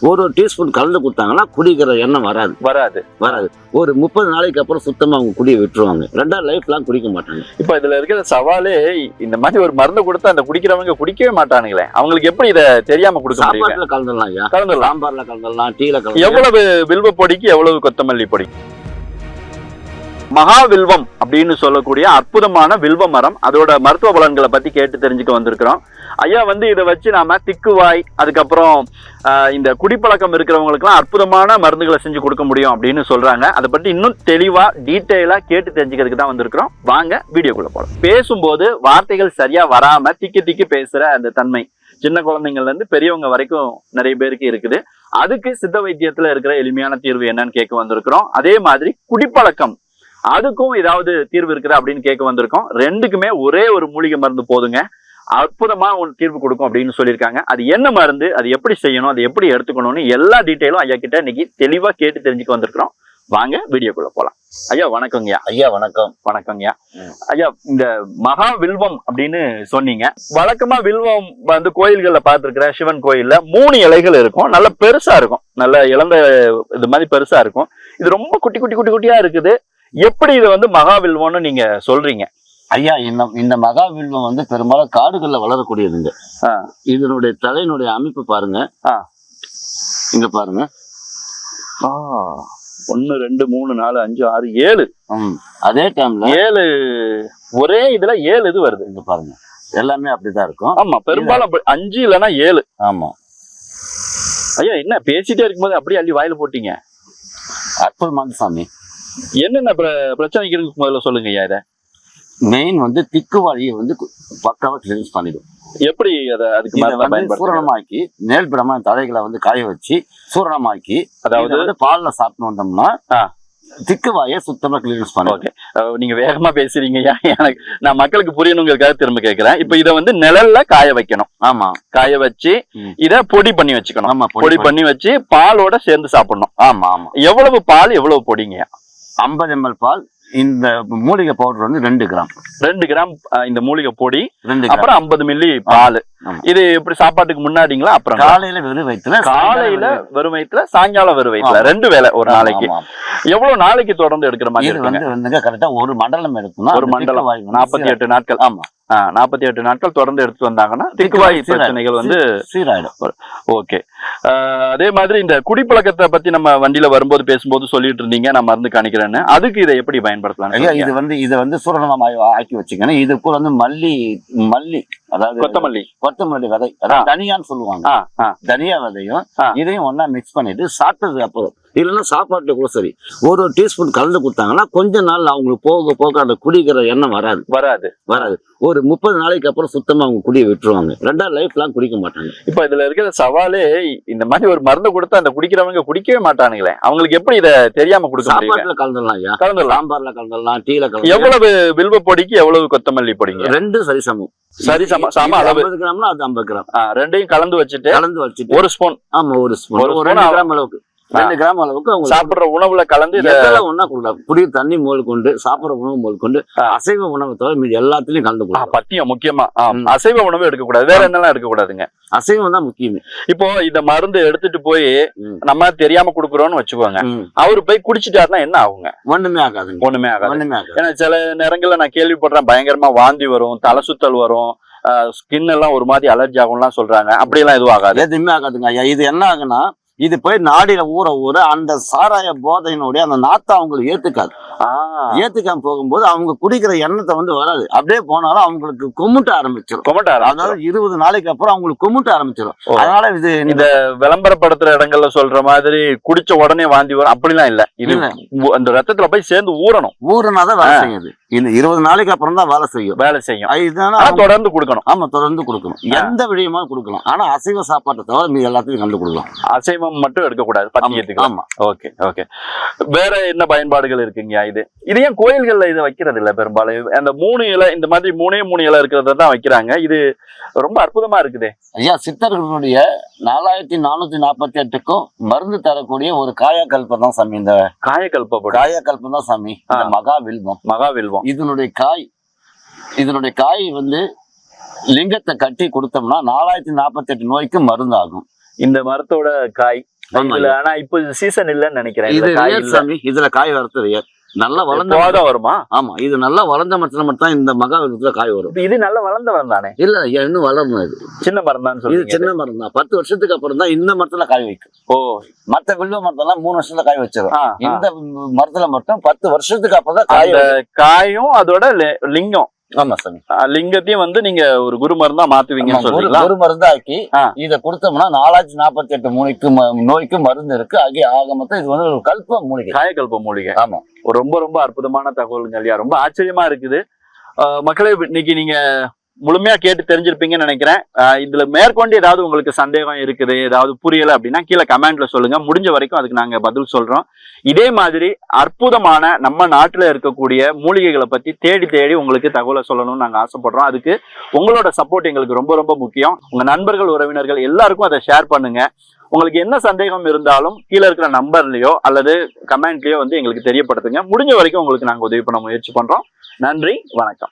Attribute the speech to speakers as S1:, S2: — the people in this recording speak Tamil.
S1: ஒரு ஒரு டீஸ்பூன் கலந்து கொடுத்தாங்கன்னா குடிக்கிற எண்ணம் வராது.
S2: வராது.
S1: வராது. ஒரு முப்பது நாளைக்கு அப்புறம் சுத்தமா அவங்க குடிய விட்டுருவாங்க. ரெண்டாவது லைஃப் லாங் குடிக்க மாட்டாங்க.
S2: இப்ப இதுல இருக்கிற சவாலே இந்த மாதிரி ஒரு மருந்து கொடுத்தா அந்த குடிக்கிறவங்க குடிக்கவே மாட்டானுங்களே. அவங்களுக்கு எப்படி இத தெரியாம கொடுக்க
S1: சாப்பாட்டுல கலந்துடலாம் ஐயா.
S2: கலந்துடலாம்.
S1: சாம்பார்ல கலந்துடலாம் டீல கலந்துடலாம்.
S2: எவ்வளவு வில்வ பொடிக்கு எவ்வளவு கொத்தமல்லி பொடி மகாவில்வம் அப்படின்னு சொல்லக்கூடிய அற்புதமான வில்வ மரம் அதோட மருத்துவ பலன்களை பத்தி கேட்டு தெரிஞ்சுக்க வந்திருக்கிறோம். ஐயா வந்து இதை வச்சு நாம திக்குவாய் அதுக்கப்புறம் இந்த குடிப்பழக்கம் இருக்கிறவங்களுக்குலாம் அற்புதமான மருந்துகளை செஞ்சு கொடுக்க முடியும் அப்படின்னு சொல்றாங்க. அதை பற்றி இன்னும் தெளிவா டீட்டெயிலாக கேட்டு தெரிஞ்சுக்கிறதுக்கு தான் வந்திருக்கிறோம். வாங்க வீடியோக்குள்ள போகலாம் பேசும்போது வார்த்தைகள் சரியா வராம திக்கி திக்கி பேசுற அந்த தன்மை சின்ன குழந்தைங்கள்ல இருந்து பெரியவங்க வரைக்கும் நிறைய பேருக்கு இருக்குது. அதுக்கு சித்த வைத்தியத்துல இருக்கிற எளிமையான தீர்வு என்னன்னு கேட்க வந்திருக்கிறோம். அதே மாதிரி குடிப்பழக்கம் அதுக்கும் ஏதாவது தீர்வு இருக்குதா அப்படின்னு கேட்க வந்திருக்கோம். ரெண்டுக்குமே ஒரே ஒரு மூலிகை மருந்து போதுங்க. அற்புதமா ஒரு தீர்வு கொடுக்கும் அப்படின்னு சொல்லியிருக்காங்க. அது என்ன மருந்து அது எப்படி செய்யணும் அது எப்படி எடுத்துக்கணும்னு எல்லா டீட்டெயிலும் ஐயா கிட்ட இன்னைக்கு தெளிவா கேட்டு தெரிஞ்சுக்க வந்திருக்கிறோம். வாங்க வீடியோக்குள்ள போலாம். ஐயா வணக்கங்கய்யா
S1: ஐயா வணக்கம்.
S2: வணக்கங்கய்யா. ஐயா இந்த மகா வில்வம் அப்படின்னு சொன்னீங்க. வழக்கமா வில்வம் வந்து கோயில்கள்ல பார்த்திருக்கிறேன் சிவன் கோயில்ல மூணு இலைகள் இருக்கும். நல்ல பெருசா இருக்கும். நல்ல இளந்த இது மாதிரி பெருசா இருக்கும். இது ரொம்ப குட்டி குட்டி குட்டி குட்டியா இருக்குது. எப்படி இது வந்து மகா வில்வம்னு நீங்க சொல்றீங்க?
S1: ஐயா இந்த இந்த மகாவில்வம் வந்து பெரும்பாலும் காடுகள்ல வளரக்கூடியதுங்க. இதனுடைய தலையினுடைய அமைப்பு பாருங்க. இங்க பாருங்க.
S2: ஒன்னு ரெண்டு மூணு நாலு அஞ்சு ஆறு ஏழு.
S1: அதே டைம்ல
S2: ஏழு ஒரே இதுல ஏழு இது வருது.
S1: இங்க பாருங்க. எல்லாமே அப்படிதான் இருக்கும்.
S2: ஆமா பெரும்பாலும் அஞ்சு இல்லைன்னா ஏழு.
S1: ஆமா.
S2: ஐயா என்ன பேசிட்டே இருக்கும்போது அப்படியே அள்ளி வாயில போட்டீங்க?
S1: அற்புதமான சாமி.
S2: என்னென்ன பிர- பிரச்சனைக்கு இருக்கு முதல்ல சொல்லுங்க ஐயா இதை?
S1: மெயின் வந்து திக்கு வழியை வந்து கு- பக்காவா கிளீன்ஸ் பண்ணிடும்.
S2: எப்படி அதை அதுக்கு பயன்படுத்துறது?
S1: சூரணமாக்கி நேல்பிடமா தலைகளை வந்து காய வச்சு சூரணமாக்கி
S2: அதாவது
S1: வந்து பால்ல சாப்பிட்டு வந்தோம்னா. திக்கு வாயை சுத்தமா கிளீன்ஸ் பண்ணிடும்
S2: ஓகே. அஹ் நீங்க வேகமா பேசுறீங்க எனக்கு நான் மக்களுக்கு புரியணுங்கிறதுக்காக திரும்ப கேட்கிறேன் இப்போ இதை வந்து நிழல்ல காய வைக்கணும்.
S1: ஆமா.
S2: காய வச்சு. இத பொடி பண்ணி வச்சுக்கணும்.
S1: ஆமா
S2: பொடி பண்ணி. வச்சு பாலோட சேர்ந்து சாப்பிடணும்.
S1: ஆமா ஆமா.
S2: எவ்வளவு பால் எவ்வளவு பொடிங்க
S1: ஐம்பது எம்எல் பால் இந்த மூலிகை பவுடர் வந்து ரெண்டு கிராம்.
S2: ரெண்டு கிராம் இந்த மூலிகை பொடி
S1: ரெண்டு
S2: அப்புறம் ஐம்பது மில்லி பால். இது எப்படி சாப்பாட்டுக்கு முன்னாடிங்களா அப்புறம்
S1: காலையில வெறும் வயிற்றுல
S2: காலையில வெறும் வயிற்றுல சாயங்காலம் வெறும் வயிற்றுல. ரெண்டு வேளை ஒரு நாளைக்கு. எவ்வளவு நாளைக்கு தொடர்ந்து எடுக்கிற மாதிரி
S1: வந்து வந்துங்க கரெக்டா ஒரு மண்டலம் எடுக்கணும்.
S2: ஒரு மண்டலம். நாற்பத்தி எட்டு நாட்கள்.
S1: ஆமா.
S2: நாற்பத்தி எட்டு நாட்கள் தொடர்ந்து எடுத்து வந்தாங்கன்னா திக்குவாய். பிரச்சனைகள் வந்து
S1: சீராயிடும்.
S2: ஓகே அதே மாதிரி இந்த குடிப்பழக்கத்தை பத்தி நம்ம வண்டியில வரும்போது பேசும்போது சொல்லிட்டு இருந்தீங்க. நான் மருந்து காணிக்கிறேன்னு. அதுக்கு இதை எப்படி பயன்படுத்தலாம்
S1: ஐயா இது வந்து இது வந்து சூரணமா ஆக்கி வச்சுக்கணும் இது கூட வந்து மல்லி மல்லி அதாவது
S2: கொத்தமல்லி.
S1: கொத்தமல்லி விதை. அதாவது தனியான்னு சொல்லுவாங்க. தனியா விதையும். இதையும் ஒண்ணா மிக்ஸ் பண்ணிட்டு சாப்பிட்டது அப்போ இல்லைன்னா சாப்பாட்டுல கூட சரி. ஒரு ஒரு டீஸ்பூன் கலந்து கொடுத்தாங்கன்னா கொஞ்ச நாள் அவங்களுக்கு போக போக அந்த குடிக்கிற எண்ணம் வராது.
S2: வராது.
S1: வராது. ஒரு முப்பது நாளைக்கு அப்புறம் சுத்தமா அவங்க குடிய விட்டுருவாங்க. ரெண்டாவது லைஃப் லாங் குடிக்க மாட்டாங்க.
S2: இப்ப இதுல இருக்கிற சவாலே இந்த மாதிரி ஒரு மருந்து கொடுத்தா அந்த குடிக்கிறவங்க குடிக்கவே மாட்டானுங்களே. அவங்களுக்கு எப்படி இத தெரியாம கொடுக்க
S1: சாப்பாட்டுல கலந்துடலாம் ஐயா.
S2: கலந்துடலாம்.
S1: சாம்பார்ல கலந்துடலாம் டீல கலந்துடலாம்.
S2: எவ்வளவு வில்வ பொடிக்கு எவ்வளவு கொத்தமல்லி பொடிங்க?
S1: ரெண்டும் சரி சமம்.
S2: சரி சம சம அளவு.
S1: கிராம்னா அது ஐம்பது கிராம்.
S2: ரெண்டையும் கலந்து வச்சுட்டு
S1: கலந்து வச்சுட்டு.
S2: ஒரு ஸ்பூன்.
S1: ஆமா ஒரு ஸ்பூன்.
S2: ஒரு
S1: ரெண்டு கிராம் அளவுக்கு. ரெண்டு கிராம் அளவுக்கு அவங்க
S2: சாப்பிடுற உணவுல கலந்து இத
S1: எதெல்லாம் ஒண்ணா கொடுக்கலாம்? குடி தண்ணி மோல் கொண்டு சாப்பிடுற உணவு மோல் கொண்டு. அசைவ உணவை தவிர மீதி எல்லாத்துலயும் கலந்து கொடுக்கலாம்.
S2: பத்தியம் முக்கியமா. அசைவ உணவு எடுக்க கூடாது வேற என்னெல்லாம் எடுக்க கூடாதுங்க
S1: அசைவம் தான் முக்கியமே.
S2: இப்போ இந்த மருந்து எடுத்துட்டு போய். நம்ம தெரியாம குடுக்குறோம்னு வச்சுக்கோங்க. அவரு போய் குடிச்சிட்டாருன்னா என்ன ஆகுங்க?
S1: ஒண்ணுமே ஆகாதுங்க.
S2: ஒண்ணுமே ஆகாது.
S1: ஒண்ணுமே ஆகாது.
S2: ஏன்னா சில நேரங்கள்ல நான் கேள்விப்படுறேன் பயங்கரமா வாந்தி வரும் தலை சுத்தல் வரும் ஸ்கின் எல்லாம் ஒரு மாதிரி அலர்ஜி ஆகும்லாம் சொல்றாங்க. அப்படியெல்லாம் எதுவும் ஆகாது.
S1: எதுவுமே ஆகாதுங்க. ஐயா இது என்ன ஆகுனா இது போய் நாடியில ஊற ஊற அந்த சாராய போதையினுடைய அந்த நாத்தை அவங்களுக்கு ஏத்துக்காது. ஏத்துக்காம போகும்போது அவங்க குடிக்கிற எண்ணத்தை வந்து வராது. அப்படியே போனாலும் அவங்களுக்கு கும்பிட்ட ஆரம்பிச்சிடும்
S2: கொமட்டாரா
S1: அதாவது இருபது நாளைக்கு அப்புறம் அவங்களுக்கு கும்பிட்ட ஆரம்பிச்சிடும். அதனால இது
S2: இந்த விளம்பரப்படுத்துற இடங்கள்ல சொல்ற மாதிரி குடிச்ச உடனே வாந்தி வரும். அப்படிலாம் இல்ல. இது அந்த ரத்தத்துல போய் சேர்ந்து ஊறணும்.
S1: ஊறுனாதான் வேலை செய்யுது இந்த இருபது நாளைக்கு அப்புறம் தான் வேலை செய்யும்.
S2: வேலை செய்யும். ஆனா தொடர்ந்து கொடுக்கணும்.
S1: ஆமா தொடர்ந்து கொடுக்கணும். எந்த விடயமா கொடுக்கலாம். ஆனா அசைவ சாப்பாட்டை தவிர மீது எல்லாத்தையும் கண்டு கொடுக்கலாம்.
S2: அசைவம் மட்டும் எடுக்கக்கூடாது பத்தியத்துக்கு
S1: ஆமா
S2: ஓகே ஓகே. வேற என்ன பயன்பாடுகள் இருக்குங்கய்யா இது? இது ஏன் கோயில்கள்ல இதை வைக்கிறது இல்ல பெரும்பாலும்? அந்த மூணு இலை இந்த மாதிரி மூணே மூணு இலை இருக்கிறத தான் வைக்கிறாங்க. இது ரொம்ப அற்புதமா இருக்குதே.
S1: ஐயா சித்தர்களுடைய நாலாயிரத்தி நானூத்தி நாற்பத்தி எட்டுக்கும் மருந்து தரக்கூடிய ஒரு காயக்கல்பம் தான் சாமி இந்த
S2: காயக்கல்பப்படும்.
S1: காயக்கல்பம் தான் சாமி இந்த
S2: ஆ. மகாவில்வம்
S1: இதனுடைய காய் இதனுடைய காய் வந்து லிங்கத்தை கட்டி கொடுத்தோம்னா நாலாயிரத்தி நாற்பத்தி எட்டு நோய்க்கு மருந்தாகும்.
S2: இந்த மரத்தோட காய் ஆனா இப்போ சீசன் இல்லைன்னு நினைக்கிறேன்.
S1: இது
S2: இதுல காய்
S1: வரது நல்லா வளர்ந்த
S2: வருமா?
S1: ஆமா இது நல்லா வளர்ந்த மரத்துல மட்டும் தான் இந்த மகாவிரத்துல காய் வரும்.
S2: இது நல்ல வளர்ந்த மரம் தானே?
S1: இல்ல இன்னும் வளரணும் இது.
S2: சின்ன மரம் தான்
S1: இது சின்ன மரம் தான். பத்து வருஷத்துக்கு அப்புறம் தான் இந்த மரத்துல காய் வைக்கும்.
S2: ஓ.
S1: மத்த வில்வ மரத்தெல்லாம் மூணு வருஷத்துல காய் வச்சிடும். இந்த மரத்துல மட்டும் பத்து வருஷத்துக்கு அப்புறம் தான் காய்.
S2: காயும் அதோட லிங்கம்.
S1: ஆமா சாமி.
S2: லிங்கத்தையும் வந்து நீங்க ஒரு குரு மருந்தா மாத்துவீங்கன்னு
S1: ஆமா, ஒரு
S2: சொல்றீங்களா?
S1: ஒரு மருந்து ஆக்கி. இத கொடுத்தோம்னா நாலாயிரத்தி நாற்பத்தி எட்டு மூலிக்கு நோய்க்கு மருந்து இருக்கு. ஆகிய ஆக மொத்தம் இது வந்து ஒரு கல்ப மூலிகை.
S2: காயக்கல்ப மூலிகை.
S1: ஆமா.
S2: ரொம்ப ரொம்ப அற்புதமான தகவலுங்க இல்லையா ரொம்ப ஆச்சரியமா இருக்குது. மக்களே இன்னைக்கு நீங்க முழுமையா கேட்டு தெரிஞ்சிருப்பீங்கன்னு நினைக்கிறேன். இதுல மேற்கொண்டு ஏதாவது உங்களுக்கு சந்தேகம் இருக்குது ஏதாவது புரியல அப்படின்னா கீழே கமெண்ட்ல சொல்லுங்க. முடிஞ்ச வரைக்கும் அதுக்கு நாங்க பதில் சொல்றோம். இதே மாதிரி அற்புதமான நம்ம நாட்டுல இருக்கக்கூடிய மூலிகைகளை பத்தி தேடி தேடி உங்களுக்கு தகவலை சொல்லணும்னு நாங்க ஆசைப்படுறோம். அதுக்கு உங்களோட சப்போர்ட் எங்களுக்கு ரொம்ப ரொம்ப முக்கியம். உங்க நண்பர்கள் உறவினர்கள் எல்லாருக்கும் அதை ஷேர் பண்ணுங்க. உங்களுக்கு என்ன சந்தேகம் இருந்தாலும் கீழே இருக்கிற நம்பர்லயோ அல்லது கமெண்ட்லயோ வந்து எங்களுக்கு தெரியப்படுத்துங்க. முடிஞ்ச வரைக்கும் உங்களுக்கு நாங்க உதவி பண்ண முயற்சி பண்றோம். நன்றி வணக்கம்.